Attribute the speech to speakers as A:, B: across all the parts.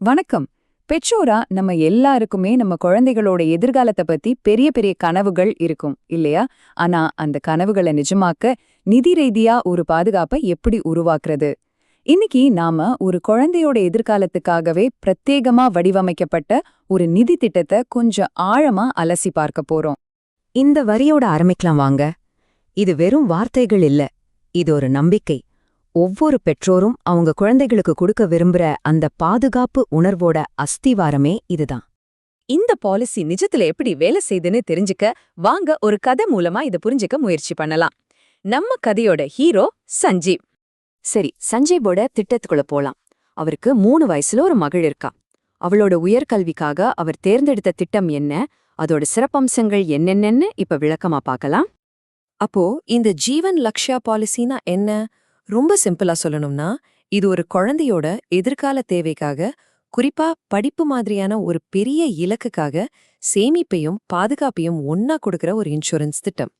A: வணக்கம். பெற்றோரா நம்ம எல்லாருக்குமே நம்ம குழந்தைகளோட எதிர்காலத்தை பத்தி பெரிய பெரிய கனவுகள் இருக்கும் இல்லையா? ஆனா அந்த கனவுகளை நிஜமாக்க நிதி ரீதியா ஒரு பாதுகாப்பை எப்படி உருவாக்குறது? இன்னைக்கு நாம ஒரு குழந்தையோட எதிர்காலத்துக்காகவே பிரத்யேகமா வடிவமைக்கப்பட்ட ஒரு நிதி திட்டத்தை கொஞ்சம் ஆழமா அலசி பார்க்க போறோம்.
B: இந்த வரியோட ஆரம்பிக்கலாம் வாங்க. இது வெறும் வார்த்தைகள் இல்ல. இது ஒரு நம்பிக்கை. ஒவ்வொரு பெற்றோரும் அவங்க குழந்தைகளுக்கு கொடுக்க விரும்புற அந்த பாதுகாப்பு உணர்வோட அஸ்திவாரமே இதுதான்.
C: இந்த பாலிசி நிஜத்துல எப்படி வேலை செய்துன்னு தெரிஞ்சுக்க வாங்க ஒரு கதை மூலமா இத புரிஞ்சுக்க முயற்சி பண்ணலாம். நம்ம கதையோட ஹீரோ சஞ்சீவ்.
B: சரி சஞ்சீவோட திட்டத்துக்குள்ள போலாம். அவருக்கு மூணு வயசுல ஒரு மகள் இருக்கா. அவளோட உயர்கல்விக்காக அவர் தேர்ந்தெடுத்த திட்டம் என்ன? அதோட சிறப்பம்சங்கள் என்னென்னன்னு இப்ப விளக்கமா பார்க்கலாம்.
D: அப்போ இந்த ஜீவன் லக்ஷ்யா பாலிசினா என்ன? ரொம்ப சிம்பிளா சொல்லணும்னா இது ஒரு குழந்தையோட எதிர்கால தேவைக்காக குறிப்பா படிப்பு மாதிரியான ஒரு பெரிய இலக்குக்காக சேமிப்பையும் பாதுகாப்பையும் ஒன்னா கொடுக்கிற ஒரு இன்சூரன்ஸ் திட்டம்.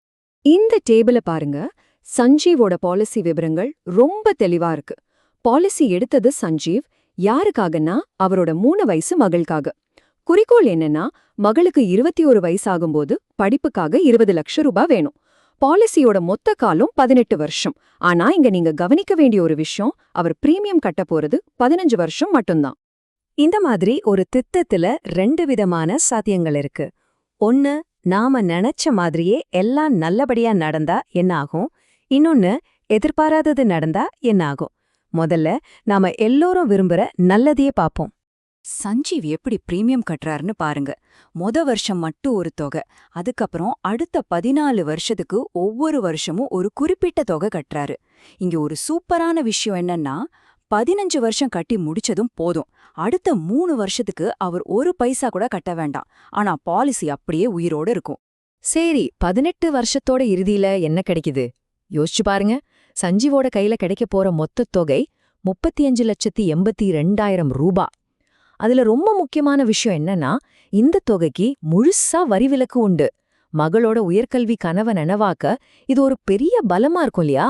B: இந்த டேபிள பாருங்க. சஞ்சீவோட பாலிசி விவரங்கள் ரொம்ப தெளிவா இருக்கு. பாலிசி எடுத்தது சஞ்சீவ். யாருக்காகன்னா அவரோட மூணு வயசு மகளுக்காக குறிக்கோள் என்னன்னா மகளுக்கு இருபத்தி ஒரு வயசாகும்போது படிப்புக்காக இருபது லட்சம் ரூபாய் வேணும். பாலிசியோட மொத்த காலம் பதினெட்டு வருஷம். ஆனா இங்க நீங்க கவனிக்க வேண்டிய ஒரு விஷயம் அவர் பிரீமியம் கட்ட போறது பதினஞ்சு வருஷம் மட்டும்தான். இந்த மாதிரி ஒரு திட்டத்துல ரெண்டு விதமான சாத்தியங்கள் இருக்கு. ஒன்னு நாம நினைச்ச மாதிரியே எல்லாம் நல்லபடியா நடந்தா என்ன ஆகும்? இன்னொன்னு எதிர்பாராதது நடந்தா என்ன ஆகும்? முதல்ல நாம எல்லோரும் விரும்புற நல்லதையே பாப்போம்
A: சஞ்சீவ் எப்படி பிரீமியம் கட்டுறாருன்னு பாருங்க. மொத வருஷம் மட்டும் ஒரு தொகை அதுக்கப்புறம் அடுத்த பதினாலு வருஷத்துக்கு ஒவ்வொரு வருஷமும் ஒரு குறிப்பிட்ட தொகை கட்டுறாரு. இங்க ஒரு சூப்பரான விஷயம் என்னன்னா பதினஞ்சு வருஷம் கட்டி முடிச்சதும் போதும். அடுத்த மூணு வருஷத்துக்கு அவர் ஒரு பைசா கூட கட்ட வேண்டாம். ஆனா பாலிசி அப்படியே உயிரோட இருக்கும்.
B: சரி பதினெட்டு வருஷத்தோட இறுதியில என்ன கிடைக்குது? யோசிச்சு பாருங்க. சஞ்சீவோட கையில கிடைக்க போற மொத்த தொகை முப்பத்தி அஞ்சு லட்சத்தி எண்பத்தி ரெண்டாயிரம் ரூபா. அதுல ரொம்ப முக்கியமான விஷயம் என்னன்னா இந்த தொகைக்கு முழுசா வரி விலக்கு உண்டு. மகளோட உயர்கல்வி கனவை நனவாக்க இது ஒரு பெரிய பலமா இருக்கும் இல்லையா?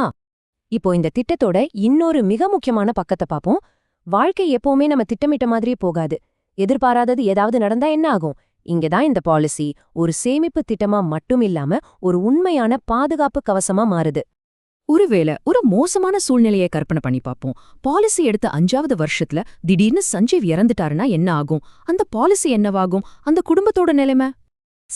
B: இப்போ இந்த திட்டத்தோட இன்னொரு மிக முக்கியமான பக்கத்தை பாப்போம். வாழ்க்கை எப்பவுமே நம்ம திட்டமிட்ட மாதிரியே போகாது. எதிர்பாராதது ஏதாவது நடந்தா என்ன ஆகும்? இங்கதான் இந்த பாலிசி. ஒரு சேமிப்பு திட்டமா மட்டும் இல்லாம ஒரு உண்மையான பாதுகாப்பு கவசமா மாறுது. ஒருவேளை ஒரு மோசமான சூழ்நிலையை கற்பனை பண்ணி பார்ப்போம். பாலிசி எடுத்த அஞ்சாவது வருஷத்துல திடீர்னு சஞ்சீவ் இறந்துட்டாருன்னா என்ன ஆகும்? அந்த பாலிசி என்னவாகும்? அந்த குடும்பத்தோட நிலைமை?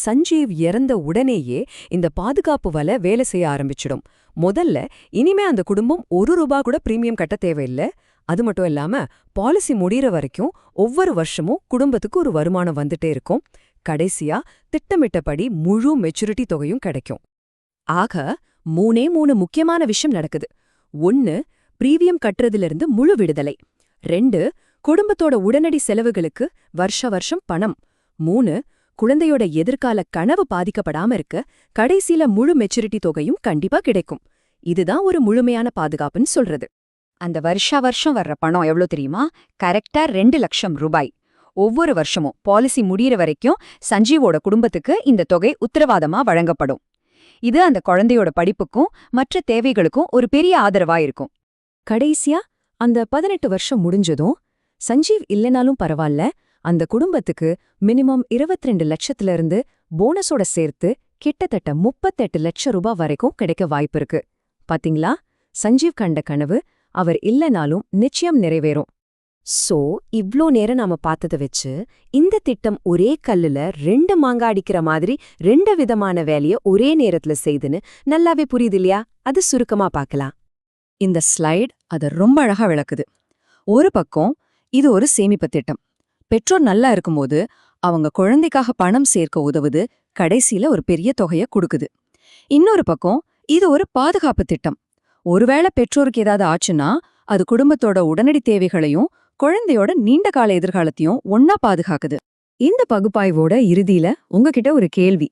D: சஞ்சீவ் இறந்த உடனேயே இந்த பாதுகாப்பு வலை வேலை செய்ய ஆரம்பிச்சிடும். முதல்ல இனிமே அந்த குடும்பம் ஒரு ரூபா கூட பிரீமியம் கட்ட தேவையில்ல. அது மட்டும் இல்லாம பாலிசி முடிகிற வரைக்கும் ஒவ்வொரு வருஷமும் குடும்பத்துக்கு ஒரு வருமானம் வந்துட்டே இருக்கும். கடைசியா திட்டமிட்டபடி முழு மெச்சூரிட்டி தொகையும் கிடைக்கும். ஆக மூணே மூணு முக்கியமான விஷயம் நடக்குது. ஒன்னு பிரீவியம் கட்டுறதிலிருந்து முழு விடுதலை. ரெண்டு குடும்பத்தோட உடனடி செலவுகளுக்கு வருஷ வருஷம் பணம். மூணு குழந்தையோட எதிர்கால கனவு பாதிக்கப்படாம இருக்க கடைசியில முழு மெச்சூரிட்டி தொகையும் கண்டிப்பா கிடைக்கும். இதுதான் ஒரு முழுமையான பாதுகாப்புன்னு சொல்றது.
A: அந்த வருஷா வருஷம் வர்ற பணம் எவ்வளோ தெரியுமா? கரெக்டா ரெண்டு லட்சம் ரூபாய். ஒவ்வொரு வருஷமும் பாலிசி முடியிற வரைக்கும் சஞ்சீவோட குடும்பத்துக்கு இந்த தொகை உத்தரவாதமா வழங்கப்படும். இது அந்த குழந்தையோட படிப்புக்கும் மற்ற தேவைகளுக்கும் ஒரு பெரிய ஆதரவா இருக்கும்
B: கடைசியா அந்த பதினெட்டு வருஷம் முடிஞ்சதும் சஞ்சீவ் இல்லைனாலும் பரவாயில்ல அந்த குடும்பத்துக்கு மினிமம் 22 லட்சத்துல இருந்து போனஸோட சேர்த்து கிட்டத்தட்ட முப்பத்தெட்டு லட்சம் ரூபாய் வரைக்கும் கிடைக்க வாய்ப்பிருக்கு பாத்தீங்களா? சஞ்சீவ் கண்ட கனவு அவர் இல்லைனாலும் நிச்சயம் நிறைவேறும். சோ இவ்ளோ நேரம் நாம பார்த்தத வச்சு இந்த திட்டம் ஒரே கல்லுல ரெண்டு மாங்கா அடிக்கிற மாதிரி ரெண்டு விதமான வேலைய ஒரே நேரத்துல செய்துன்னு நல்லாவே புரியுது இல்லையா? அது சுருக்கமா பார்க்கலாம்.
A: இந்த ஸ்லைட் அதை ரொம்ப அழகா விளக்குது. ஒரு பக்கம் இது ஒரு சேமிப்பு திட்டம். பெற்றோர் நல்லா இருக்கும்போது அவங்க குழந்தைக்காக பணம் சேர்க்க உதவுது கடைசியில ஒரு பெரிய தொகைய கொடுக்குது. இன்னொரு பக்கம் இது ஒரு பாதுகாப்பு திட்டம். ஒருவேளை பெற்றோருக்கு ஏதாவது ஆச்சுன்னா அது குடும்பத்தோட உடனடி தேவைகளையும் குழந்தையோட நீண்ட கால எதிர்காலத்தையும் ஒன்னா பாதுகாக்குது. இந்த பகுப்பாய்வோட இறுதியில உங்ககிட்ட ஒரு கேள்வி.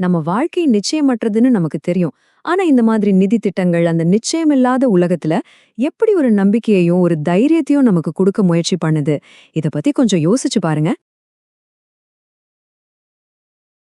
A: நம்ம வாழ்க்கை நிச்சயமற்றதுன்னு நமக்கு தெரியும். ஆனா இந்த மாதிரி நிதி திட்டங்கள் அந்த நிச்சயமில்லாத உலகத்துல எப்படி ஒரு நம்பிக்கையையும் ஒரு தைரியத்தையும் நமக்கு கொடுக்க முயற்சி பண்ணுது? இத பத்தி கொஞ்சம் யோசிச்சு பாருங்க.